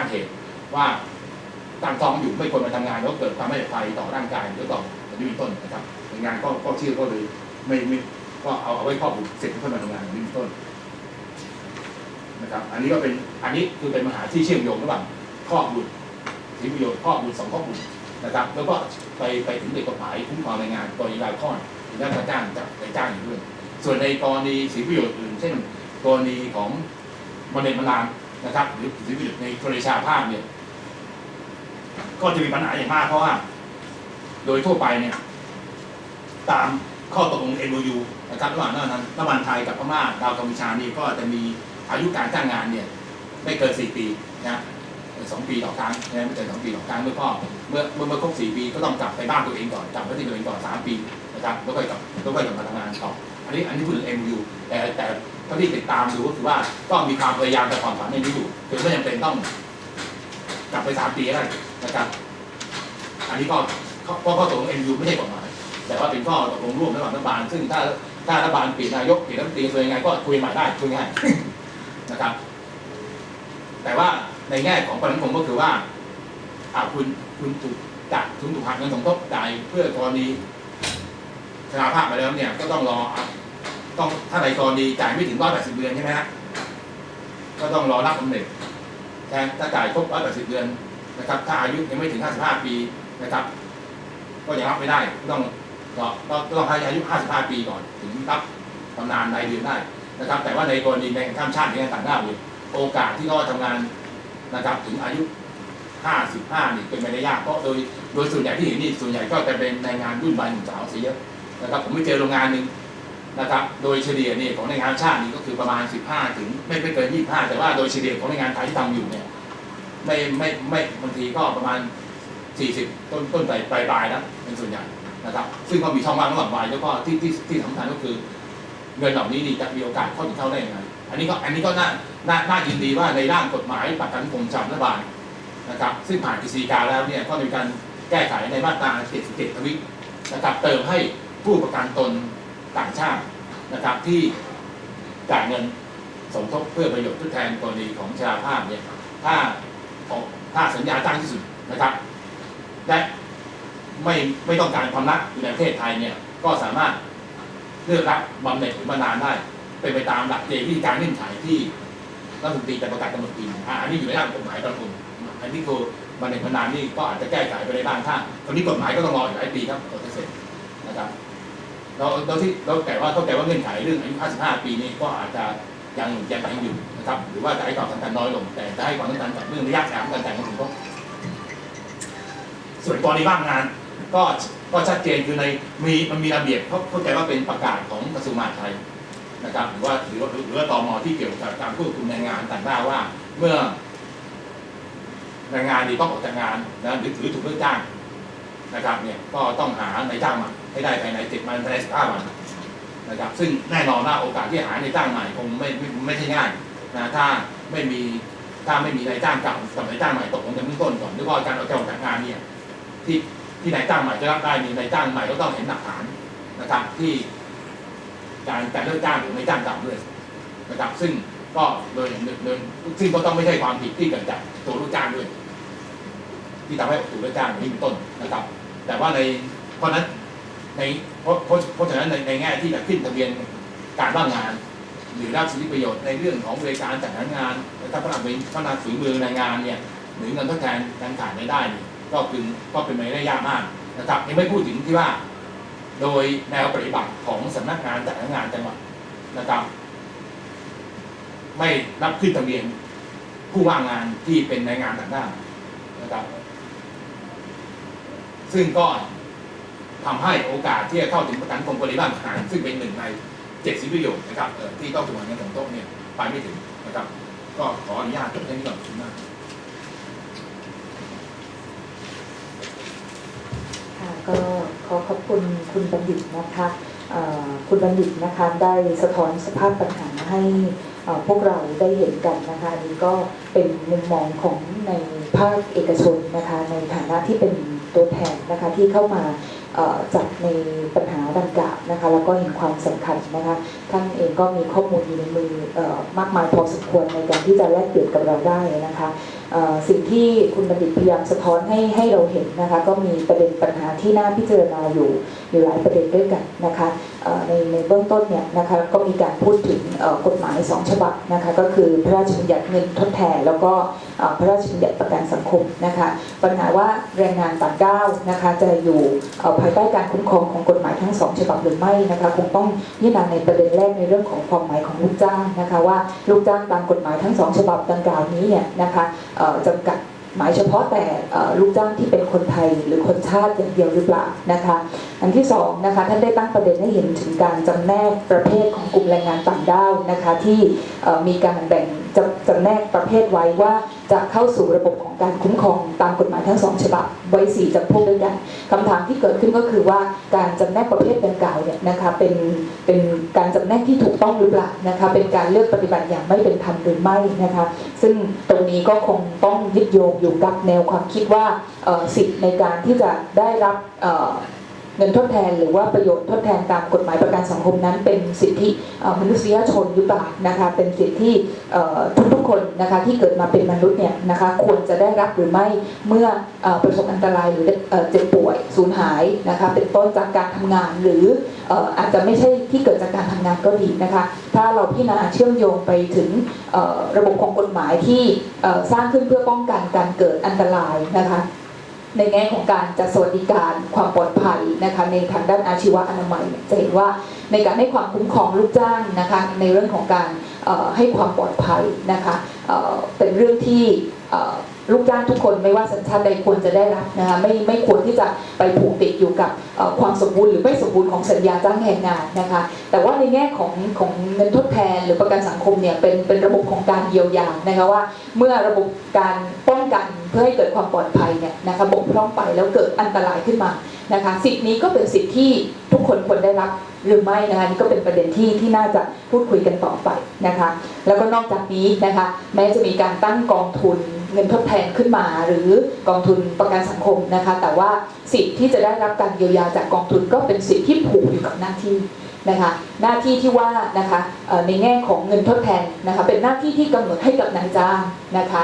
างเหตุว่าตั้งท้องอยู่ไม่ควรมาทำงานแล้วเกิดความไม่ปลอดภัยต่อร่างกายหรือต่ออันนี้ต้นนะครับหน่วยงานก็ก็เชื่อก็เลยไม่ไม่ก็เอาเอาไว้ครอบบุตรเสร็จแล้วค่อมาทำงานอันนี้ต้นนะครับ อันนี้ก็เป็นอันนี้คือเป็นปัญหาที่เชื่อมโยงระหว่างครอบบุตรสิทธิประโยชน์ครอบบุตรสองครอบบุตรนะครับ แล้วก็ไปไปถึงในกฎหมายคุ้มครองแรงงานกรณีรายข้อหรือด้านจ้างจากนายจ้างอยู่ด้วยส่วนในกรณีสิทธิประโยชน์อื่น เช่น กรณีของมะเร็งมะลาม นะครับ หรือสิทธิประโยชน์ในกรณีชาภาพเนี่ย ก็จะมีปัญหาอย่างมากเพราะว่า โดยทั่วไปเนี่ย ตามข้อตกลง MOU นะครับระหว่างนั้นรัฐบาลไทยกับพม่าดาวกัมพูชานี่ก็จะมีอายุการจ้างงานเนี่ย ไม่เกิน4ปีนะสองปีต่อครั้งนะไม่เกินสองปีต่อครั้งเมื่อพ่อเมื่อเมื่อเมื่อครบสี่ปีก็ต้องกลับไปบ้านตัวเองก่อนกลับไปที่ตัวเองก่อนสามปีนะครับแล้วก็กลับแล้วก็กลับมาทำงานต่ออันนี้อันนี้พูดถึง MOU แต่แต่ เท่าที่ติดตามดูก็คือว่าก็มีความพยายามแต่ความฝันในนี้อยู่คือไม่จำเป็นต้องกลับไปสามปีได้นะครับ อันนี้ก็ข้อข้อตกลง MU ไม่ใช่กฎหมาย แต่ว่าเป็นข้อตกลงร่วมระหว่างรัฐบาล ซึ่งถ้าถ้ารัฐบาลเปลี่ยนนายกเปลี่ยนรัฐมนตรีตัวยังไงก็คุยใหม่ได้คุยง่ายนะครับ แต่ว่าในแง่ของประเด็นผมก็คือว่าอาคุณคุณถูกจัดทุนถูกหักเงินสมทบจ่ายเพื่อกรณีชราภาพไปแล้วเนี่ยก็ต้องรอ ต้องถ้าในกรณีจ่ายไม่ถึงร้อยแปดสิบเดือนใช่ไหมฮะก็ต้องรอรับบำเหน็จแทนถ้าจ่ายครบ180เดือนนะครับ ถ้าอายุยังไม่ถึง55ปีนะครับ ก็ยังรับไม่ได้ต้องก็ต้องให้อายุ55ปีก่อนถึงรับบำนาญรายเดือนได้นะครับ แต่ว่าในกรณีในข้ามชาติในต่างด้าวเนี่ยโอกาสที่เขาทำงานนะครับถึงอายุ 55 นี่เป็นไปได้ยากเพราะโดยโดยส่วนใหญ่ที่เห็นนี่ส่วนใหญ่ก็จะเป็นแรงงานรุ่นวัยหนุ่มสาวเสียเยอะนะครับผมไม่เจอโรงงานหนึ่ง นะครับ โดยเฉลี่ยเนี่ยของแรงงานชาตินี่ก็คือประมาณ 15 ถึงไม่ไม่เกิน 25 แต่ว่าโดยเฉลี่ยของแรงงานไทยที่ทำอยู่เนี่ยไม่ไม่ไม่บางทีก็ประมาณ 40 ต้นต้นปปลายปลายนะเป็นส่วนใหญ่นะครับ ซึ่งก็มีช่องว่างระหว่างวัยแล้วก็ที่ที่ที่สำคัญก็คือ เงินเหล่านี้นี่จะมีโอกาสเข้าถึงเข้าได้ยังไงอันนี้ก็อันนี้ก็น่าน่าน่ายินดีว่าในร่างกฎหมายประกันสังจากรัฐบาลนะครับ ซึ่งผ่านกฤษฎีกาแล้วเนี่ยก็มีการแก้ไขในมาตรา 77ทวินะครับเติมให้ผู้ประกันตนต่างชาติ นะครับที่จ่ายเงินสมทบเพื่อประโยชน์ทดแทนกรณีของชราภาพเนี่ยถ้าถ้าสัญญาจ้างที่สุดนะครับ และไม่ไม่ต้องการความรักอยู่ในประเทศไทยเนี่ยก็สามารถเลือกรับบำเหน็จหรือบำนาญได้ เป็นไปตามหลักเกณฑ์วิธีการเงื่อนไขที่รัฐมนตรีจะประกาศกำหนดปีอันนี้อยู่ในร่างกฎหมายประมุอันนี้คือบำเหน็จบำนาญนี่ก็อาจจะแก้ไขไปในบ้างถ้าตอนนี้กฎหมายก็ต้องรออีกหลายปีครับกว่าจะเสร็จนะครับ เราเราที่เราแต่ว่าเข้าใจว่าเงื่อนไขเรื่องอายุ 55 ปีนี้ก็อาจจะยังยังยังอยู่นะครับ หรือว่าจะให้ความสำคัญน้อยลง แต่จะให้ความสำคัญกับเรื่องระยะยางการจ่ายเงินสมทบส่วนกรณีว่างงาน ก็ก็ชัดเจนคือในมีมันมีระเบียบเขาเข้าใจว่าเป็นประกาศของกระทรวงมหาดไทยนะครับหรือว่าหรือว่าหรือว่าตมที่เกี่ยวกับการควบคุมแรงงานต่างด้าวว่า เมื่อแรงงานดีต้องออกจากงานนะหรือถือถูกเลิกจ้าง นะครับเนี่ยก็ต้องหาในจ้างใหม่ให้ได้ภายในเจ็ดวันภายในสิบห้าวันนะครับซึ่งแน่นอนว่าโอกาสที่หาในจ้างใหม่คงไม่ไม่ไม่ใช่ง่ายนะถ้าไม่มีถ้าไม่มีนายจ้างเก่ากับนายจ้างใหม่ตกลงกันเบื้องต้นก่อนหรือว่าการออกจากออกจากงานเนี่ยที่ที่นายจ้างใหม่จะรับได้มีนายจ้างใหม่ก็ต้องเห็นหลักฐานนะครับที่การการเลิกจ้างหรือนายจ้างเก่าด้วยนะครับซึ่งก็โดยโดยซึ่งก็ต้องไม่ใช่ความผิดที่เกิดจากตัวลูกจ้างด้วย ที่ทำให้ถูกเลิกจ้างอย่างนี้เป็นต้นนะครับ แต่ว่าในเพราะนั้นในเพราะเพราะฉะนั้นในในแง่ที่จะขึ้นทะเบียนการว่างงาน หรือรับสิทธิประโยชน์ในเรื่องของบริการจัดหางานและถ้าพนักงานพนักงานฝีมือในงานเนี่ยหรือเงินทดแทนการขาดรายได้ก็คือก็เป็นไปได้ยากมากนะครับยังไม่พูดถึงที่ว่า โดยแนวปฏิบัติของสำนักงานจัดหางานจังหวัดนะครับไม่รับขึ้นทะเบียนผู้ว่างงานที่เป็นแรงงานต่างด้าวนะครับ ซึ่งก็ทำให้โอกาสที่จะเข้าถึงประกันคงบริบ้านทหารซึ่งเป็นหนึ่งในเจ็ดสิบประโยชน์นะครับที่ต้องถูกเงินสมทบเนี่ยไปไม่ถึงนะครับ ก็ขออนุญาตจบแค่นี้ก่อนขอบคุณมากก็ขอขอบคุณคุณบัณฑิตนะคะคุณบัณฑิตนะคะได้สะท้อนสภาพปัญหาให้พวกเราได้เห็นกันนะคะนนี้ก็เป็นมุมมองของในภาคเอกชนนะคะในฐานะที่เป็น ตัวแทนนะคะที่เข้ามาจับในปัญหาดังกล่าวนะคะแล้วก็เห็นความสำคัญนะคะ ท่านเองก็มีข้อมูลอยู่ในมืออมากมายพอสมควรในการที่จะแลกเปลี่ยนกับเราได้นะคะสิ่งที่คุณบัณฑิตพยายามสะท้อนให้ให้เราเห็นนะคะก็มีประเด็นปัญหาที่น่าพิจารณาอยู่อยู่หลายประเด็นด้วยกันนะคะในในเบื้องต้นเนี่ยนะคะก็มีการพูดถึงกฎหมายสองฉบับนะคะก็คือพระราชบัญญัติเงินทดแทน แล้วก็พระราชบัญญัติประกันสังคมนะคะปัญหาว่าแรงงานต่างด้าวนะคะจะอยู่ภายใต้การคุ้มครองของกฎหมายทั้งสองฉบับหรือไม่นะคะคงต้องพิจารณาในประเด็นแรกในเรื่องของความหมายของลูกจ้างนะคะว่าลูกจ้างตามกฎหมายทั้งสองฉบับดังกล่าวนี้เนี่ยนะคะจำกัดหมายเฉพาะแต่ลูกจ้างที่เป็นคนไทยหรือคนชาติอย่างเดียวหรือเปล่านะคะอันที่สองนะคะท่านได้ตั้งประเด็นให้เห็นถึงการจำแนกประเภทของกลุ่มแรงงานต่างด้าวนะคะที่มีการแบ่งจำจำแนกประเภทไว้ว่า จะเข้าสู่ระบบของการคุ้มครองตามกฎหมายทั้งสองฉบับไว้สี่จำพวกด้วยกันคำถามที่เกิดขึ้นก็คือว่าการจำแนกประเภทดังกล่าวเนี่ยนะคะเป็นเป็นการจำแนกที่ถูกต้องหรือเปล่านะคะเป็นการเลือกปฏิบัติอย่างไม่เป็นธรรมหรือไม่นะคะซึ่งตรงนี้ก็คงต้องยึดโยงอยู่กับแนวความคิดว่าสิทธิ์ในการที่จะได้รับ เงินทดแทนหรือว่าประโยชน์ทดแทนตามกฎหมายประกันสังคมนั้น เป็นสิทธิมนุษยชนหรือเปล่านะคะเป็นสิทธิที่เอ่อทุกๆคนนะคะที่เกิดมาเป็นมนุษย์เนี่ยนะคะควรจะได้รับหรือไม่เมื่อออประสบอันตรายหรือเจ็บป่วยสูญหายนะคะเป็นต้นจากการทำงานหรืออาจจะไม่ใช่ที่เกิดจากการทำงานก็ดีนะคะถ้าเราพิจารณาเชื่อมโยงไปถึงระบบของกฎหมายที่สร้างขึ้นเพื่อป้องกันการเกิดอันตรายนะคะ ในแง่ของการจัดสวัสดิการความปลอดภัยนะคะในทางด้านอาชีวะอนามัยจะเห็นว่าในการให้ความคุ้มครองลูกจ้างนะคะในเรื่องของการให้ความปลอดภัยนะคะเเป็นเรื่องที่เลูกจ้างทุกคนไม่ว่าสัญชาติใดควรจะได้รับนะคะไม่ไม่ควรที่จะไปผูกติดอยู่กับความสมบูรณ์หรือไม่สมบูรณ์ของสัญญาจ้างแรงงานนะคะแต่ว่าในแง่ของของเงินทดแทน หรือประกันสังคมเนี่ยเป็นเป็นระบบของการเยียวยานะคะว่า เมื่อระบบการป้องกันเพื่อให้เกิดความปลอดภัยเนี่ยนะคะบกพร่องไปแล้วเกิดอันตรายขึ้นมานะคะสิทธินี้ก็เป็นสิทธิที่ทุกคนควรได้รับหรือไม่นะคะนี่ก็เป็นประเด็นที่ที่น่าจะพูดคุยกันต่อไปนะคะแล้วก็นอกจากนี้นะคะแม้จะมีการตั้งกองทุน เงินทดแทนขึ้นมาหรือกองทุนประกันสังคมนะคะ แต่ว่าสิทธิ์ที่จะได้รับการเยียวยาจากกองทุนก็เป็นสิทธิ์ที่ผูกอยู่กับหน้าที่ นะคะหน้าที่ที่ว่านะคะในแง่ของเงินทดแทนนะคะเป็นหน้าที่ที่กำหนดให้กับนายจ้างนะคะ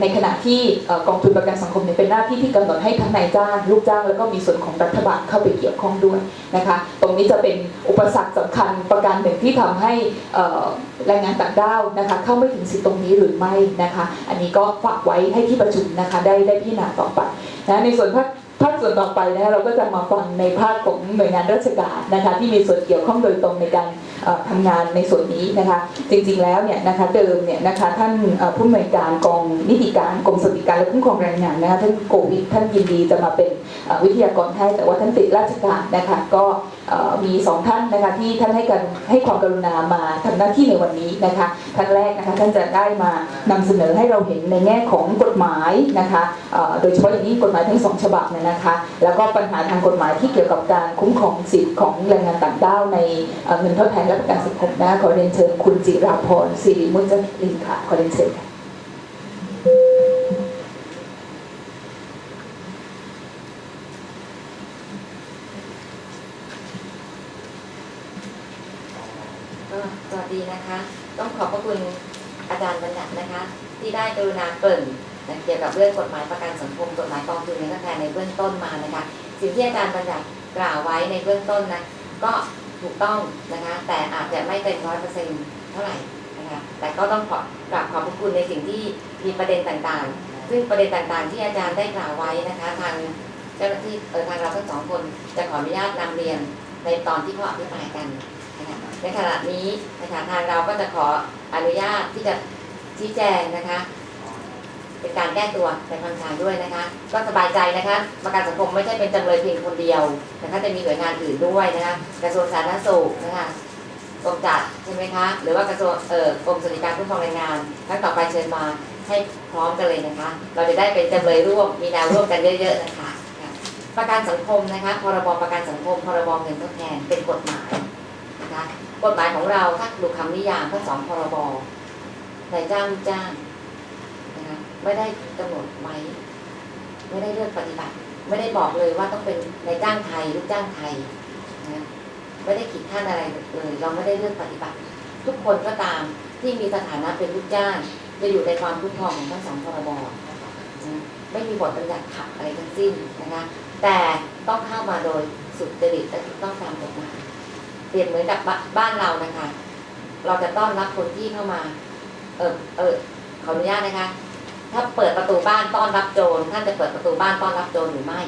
ในขณะที่กองทุนประกันสังคมเนี่ยเป็นหน้าที่ที่กำหนดให้ทั้งนายจ้างลูกจ้างแล้วก็มีส่วนของรัฐบาลเข้าไปเกี่ยวข้องด้วยนะคะตรงนี้จะเป็นอุปสรรคสำคัญประการหนึ่งที่ทำให้แรงงานต่างด้าวนะคะเข้าไม่ถึงสิทธิตรงนี้หรือไม่นะคะอันนี้ก็ฝากไว้ให้ที่ประชุมนะคะได้ได้พิจารณาต่อไปนะในส่วนภาค ภาคส่วนต่อไปนะคะเราก็จะมาฟังในภาคของหน่วยงานราชการนะคะที่มีส่วนเกี่ยวข้องโดยตรงในการเอ่อทำงานในส่วนนี้นะคะจริงๆแล้วเนี่ยนะคะเดิมเนี่ยนะคะท่านผู้อำนวยการกองนิติการกรมสวัสดิการและคุ้มครองแรงงานนะคะท่านโกวิทท่านยินดีจะมาเป็น วิทยากรให้แต่ว่าท่านติดราชการนะคะก็มีสองท่านนะคะที่ท่านให้การให้ความกรุณามาทำหน้าที่ในวันนี้นะคะท่านแรกนะคะท่านจะได้มานำเสนอให้เราเห็นในแง่ของกฎหมายนะคะโดยเฉพาะอย่างยิ่งกฎหมายทั้งสองฉบับเนี่ยนะคะแล้วก็ปัญหาทางกฎหมายที่เกี่ยวกับการคุ้มครองสิทธิ์ของแรงงานต่างด้าวในเงินทดแทนและประกันสังคมนะคะขอเรียนเชิญคุณจิราพรสิริมุจลินค่ะขอเรียนเชิญค่ะ ก็สวัสดีนะคะ ต้องขอบพระคุณอาจารย์บัญญัตินะคะ ที่ ได้กรุณาเกริ่นะเกี่ยวกับเรื่องกฎหมายประกันสังคมกฎหมายกองทุนเงินทดแทนในเบื้องต้นมานะคะ สิ่งที่อาจารย์บัญญัติกล่าวไว้ในเบื้องต้นนะก็ถูกต้องนะคะแต่อาจจะไม่เต็มร้อยเปอร์เซ็นต์เท่าไหร่นะคะแต่ก็ต้องขอกราบขอบพระคุณในสิ่งที่มีประเด็นต่างๆ ซึ่งประเด็นต่างๆ ที่อาจารย์ได้กล่าวไว้นะคะทางเจ้าหน้าที่เออทางเราทั้งสองคนจะขออนุญาตนำเรียนในตอนที่เขาอภิปรายกันนะคะในขณะนี้นะคะทางเราก็จะขออนุญาตที่จะ ชี้แจงนะคะ เป็นการแก้ตัวในทางการด้วยนะคะ ก็สบายใจนะคะประกันสังคมไม่ใช่เป็นจำเลยเพียงคนเดียวนะคะจะมีหน่วยงานอื่นด้วยนะคะกระทรวงสาธารณสุขนะคะกรมจัดใช่ไหมคะ หรือว่ากระทรวงเอ่อกรมสวัสดิการคุ้ครองแรงงานครั้งต่อไปเชิญมาให้พร้อมกันเลยนะคะ เราจะได้เป็นจำเลยร่วมมีแนวร่วมกันเยอะ ๆ นะคะค่ะประกันสังคมนะคะพรบประกันสังคมพรบเงินทดแทนเป็นกฎหมายนะคะกฎหมายของเราถ้าดูคำนิยามทั้งสองพรบ นายจ้างจ้างนะคะไม่ได้กำหนดไว้ ไม่ได้เลือกปฏิบัติ ไม่ได้บอกเลยว่าต้องเป็นนายจ้างไทยลูกจ้างไทยนะไม่ได้ขีดขั้นอะไรเลยเราไม่ได้เลือกปฏิบัติ ทุกคนก็ตามที่มีสถานะเป็นลูกจ้างจะอยู่ในความคุ้มครองของทั้งสองพรบนะไม่มีบทบัญญัติขัดอะไรทั้งสิ้นนะคะแต่ต้องเข้ามาโดยสุจริตและถูกต้องตามกฎหมายเปรียบเหมือนกับบ้าบ้านเรานะคะ เราจะต้อนรับคนที่เข้ามา เออเออขออนุญาตนะคะ ถ้าเปิดประตูบ้านต้อนรับโจรท่านจะเปิดประตูบ้านต้อนรับโจรหรือไม่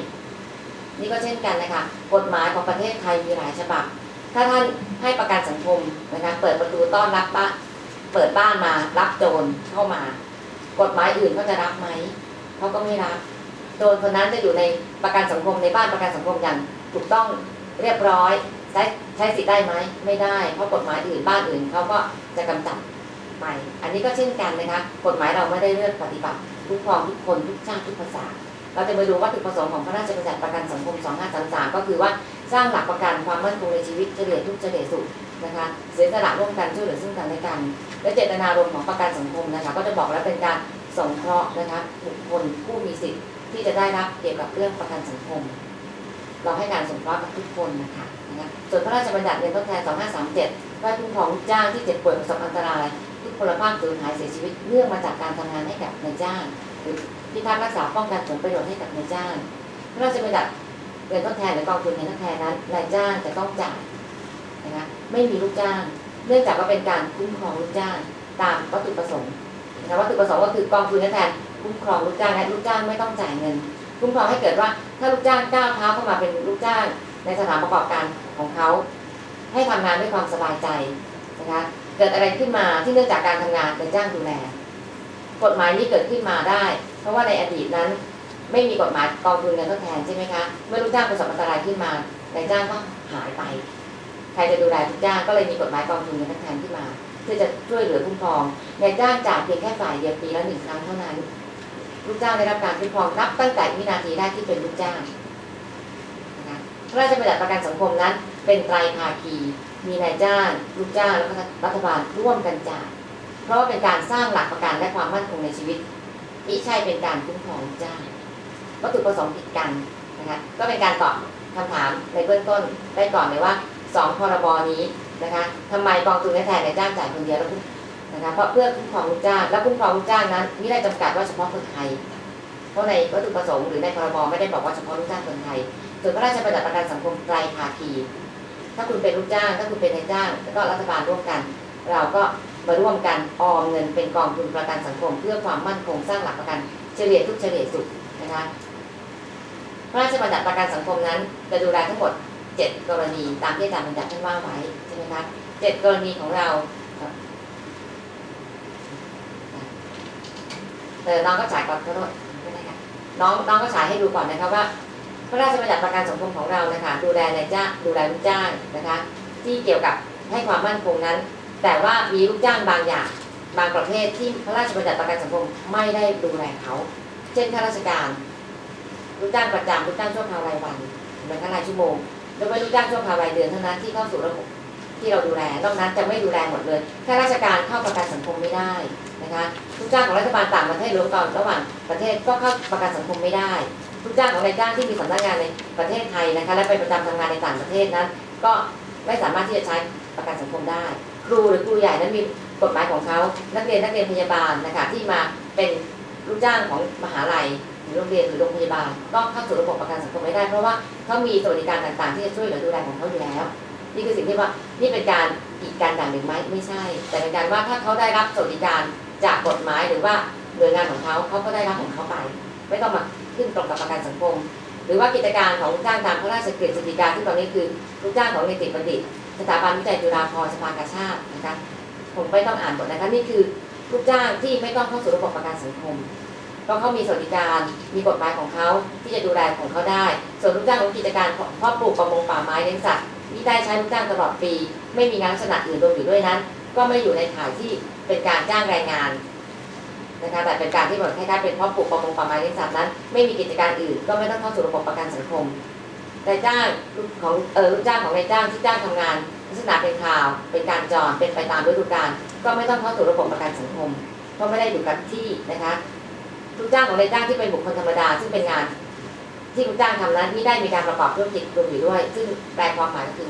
นี่ก็เช่นกันนะคะกฎหมายของประเทศไทยมีหลายฉบับ ถ้าท่านให้ประกันสังคมนะคะเปิดประตูต้อนรับบ้านเปิดบ้านมารับโจรเข้ามา กฎหมายอื่นเขาจะรับไหมเขาก็ไม่รับโจรคนนั้นจะอยู่ในประกันสังคมในบ้านประกันสังคมอย่างถูกต้องเรียบร้อยใช้ใช้สิทธิ์ได้ไหมไม่ได้ เพราะกฎหมายอื่นบ้านอื่นเขาก็จะกำจัด ไปอันนี้ก็เช่นกันนะคะกฎหมายเราไม่ได้เลือกปฏิบัติ ทุกครองทุกคนทุกชาติทุกภาษา เราจะมาดูวัตถุประสงค์ของพระราชบัญญัติประกันสังคม 2533 ก็คือว่าสร้างหลักประกันความมั่นคงในชีวิตเฉลี่ยทุกเฉลี่ยสุขนะคะเสียสละร่วมกันช่วยเหลือซึ่งกันและกัน และเจตนารมณ์ของประกันสังคมนะคะก็จะบอกแล้วเป็นการสงเคราะห์นะคะบุคคลผู้มีสิทธิ์ที่จะได้รับเกี่ยวกับเรื่องประกันสังคม เราให้การสงเคราะห์กับทุกคนนะคะนะคะส่วนพระราชบัญญัติเงินทดแทน 2537 ว่าคุ้มครองจ้างที่เจ็บป่วยประสบอันตราย ทุกพลภาพสูญหายเสียชีวิตเนื่องมาจากการทำงานให้กับนายจ้างหรือพิทักษ์รักษาป้องกันผลประโยชน์ให้กับนายจ้างพระราชบัญญัติเงินทดแทนหรือกองทุนเงินทดแทนนั้นนายจ้างจะต้องจ่ายนะคะไม่มีลูกจ้าง เนื่องจากว่าเป็นการคุ้มครองลูกจ้าง ตามวัตถุประสงค์นะคะวัตถุประสงค์ก็คือกองทุนเงินทดแทนคุ้มครองลูกจ้างและลูกจ้างไม่ต้องจ่ายเงิน คุ้มครองให้เกิดว่าถ้าลูกจ้างก้าวเท้าเข้ามาเป็นลูกจ้าง ในสถานประกอบการของเขาให้ทำงานด้วยความสบายใจนะคะ เกิดอะไรขึ้นมาที่เนื่องจากการทำงานเป็นจ้างดูแลกฎหมายนี้เกิดขึ้นมาได้ เพราะว่าในอดีตนั้น ไม่มีกฎหมายกองทุนเงินทดแทนใช่ไหมคะเมื่อลูกจ้างประสบอันตรายขึ้นมานายจ้างก็หายไป ใครจะดูแลลูกจ้างก็เลยมีกฎหมายกองทุนเงินทดแทนขึ้นมาเพื่อจะช่วยเหลือคุ้มครองนายจ้างจ่ายเพียงแค่ฝ่ายเดียวปีละหนึ่งครั้งเท่านั้น ลูกจ้างได้รับการคุ้มครองนับตั้งแต่วินาทีแรกที่เป็นลูกจ้างนะคะพระราชบัญญัติประกันสังคมนั้น เป็นไตรภาคี มีนายจ้างลูกจ้างแล้วก็รัฐบาลร่วมกันจ่ายเพราะว่าเป็นการสร้างหลักประกันและความมั่นคงในชีวิตมิใช่เป็นการคุ้มครองจ้างวัตถุประสงค์ผิดกันนะคะก็เป็นการตอบคำถามในเบื้องต้นได้ก่อนเลยว่าสองพรบนี้นะคะทำไมกองทุนแทนนายจ้างจ่ายคนเดียวแล้วนะคะเพราะเพื่อคุ้มครองลูกจ้างและคุ้มครองลูกจ้างนั้นม่ได้จำกัดว่าเฉพาะคนไทย เพราะในวัตถุประสงค์หรือในพรบไม่ได้บอกว่าเฉพาะลูกจ้างคนไทยส่วนพระราชบัญญัติประกันสังคมไตรภาคี ถ้าคุณเป็นลูกจ้าง ถ้าคุณเป็นนายจ้างแล้วก็รัฐบาลร่วมกัน เราก็มาร่วมกันออมเงินเป็นกองทุนประกันสังคม เพื่อความมั่นคงสร้างหลักประกันเฉลี่ยทุกเฉลี่ยสุขนะคะพระราชบัญญัติประกันสังคมนั้นจะดูแลทั้งหมด 7 กรณีตามที่อาจารย์บัญญัติท่านว่าไว้ใช่ไหมคะเจ็ดกรณีของเราเออน้องก็จ่ายก่อนขอโทษไม่ได้ค่ะน้องน้องก็ฉายให้ดูก่อนนะคะว่า พระราชบัญญัติประกันสังคมของเรานะคะดูแลนายจ้างดูแลลูกจ้างนะคะที่เกี่ยวกับให้ความมั่นคงนั้น แต่ว่ามีลูกจ้างบางอย่างบางประเภทที่พระราชบัญญัติประกันสังคมไม่ได้ดูแลเขา เช่นข้าราชการลูกจ้างประจำลูกจ้างชั่วคราวรายวันหมือนกันรายชั่วโมงยกเว้นลูกจ้างชั่วคราวรายเดือนเท่านั้นที่เข้าสู่ระบบที่เราดูแล นอกนั้นจะไม่ดูแลหมดเลยข้าราชการเข้าประกันสังคมไม่ได้นะคะลูกจ้างของรัฐบาลต่างประเทศรวมกันระหว่างประเทศก็เข้าประกันสังคมไม่ได้ ลูกจ้างของนายจ้างที่มีสำนักงานในประเทศไทยนะคะ และไปประจำทำงานในต่างประเทศนั้น ก็ไม่สามารถที่จะใช้ประกันสังคมได้ ครูหรือครูใหญ่นั้นมีกฎหมายของเขา นักเรียนนักเรียนพยาบาลนะคะที่มาเป็นลูกจ้างของมหาลัยหรือโรงเรียนหรือโรงพยาบาลต้องเข้าสู่ระบบประกันสังคมไม่ได้เพราะว่าเขามีสวัสดิการต่างๆ ที่จะช่วยเหลือดูแลของเขาอยู่แล้ว นี่คือสิ่งที่ว่านี่เป็นการกีดกันอย่างหนึ่งไหมไม่ใช่ แต่เป็นการว่าถ้าเขาได้รับสวัสดิการจากกฎหมายหรือว่าหน่วยงานของเขาเขาก็ได้รับของเขาไป ไม่ต้องมา ขึ้นตรงกับประกันสังคม หรือว่ากิจการของลูกจ้างตามพระราชกฤษฎีกาที่ตอนนี้คือลูกจ้างของนิติบัณฑิต สถาบันวิจัยจุฬาภรณ์สภากาชาตินะคะผมไม่ต้องอ่านหมดนะคะนี่คือลูกจ้างที่ไม่ต้องเข้าสู่ระบบประกันสังคมเพราะเขามีสวัสดิการมีกฎหมายของเขาที่จะดูแลของเขาได้ ส่วนลูกจ้างของกิจการเพาะปลูกประมงป่าไม้เลี้ยงสัตว์ที่ได้ใช้ลูกจ้างตลอดปี ไม่มีงานลักษณะอื่นรวมอยู่ด้วยนั้น ก็ไม่อยู่ในข่ายที่เป็นการจ้างแรงงาน นะคะแต่เป็นการที่เหมือนคล้ายๆเป็นพาะปลูกประมงป่าไม้เลี้ยงสัตว์นั้น ไม่มีกิจการอื่นก็ไม่ต้องเข้าสู่ระบบประกันสังคมนายจ้างของเออลูกจ้างของนายจ้างที่จ้างทำงานลักษณะเป็นข่าวเป็นการจรเป็นไปตามฤดูกาลก็ไม่ต้องเข้าสู่ระบบประกันสังคม เพราะไม่ได้อยู่กับที่นะคะลูกจ้างของนายจ้างที่เป็นบุคคลธรรมดา ซึ่งเป็นงานที่ลูกจ้างทำนั้นไม่ได้มีการประกอบธุรกิจรวมอยู่ด้วย ซึ่งแปลความหมายก็คือ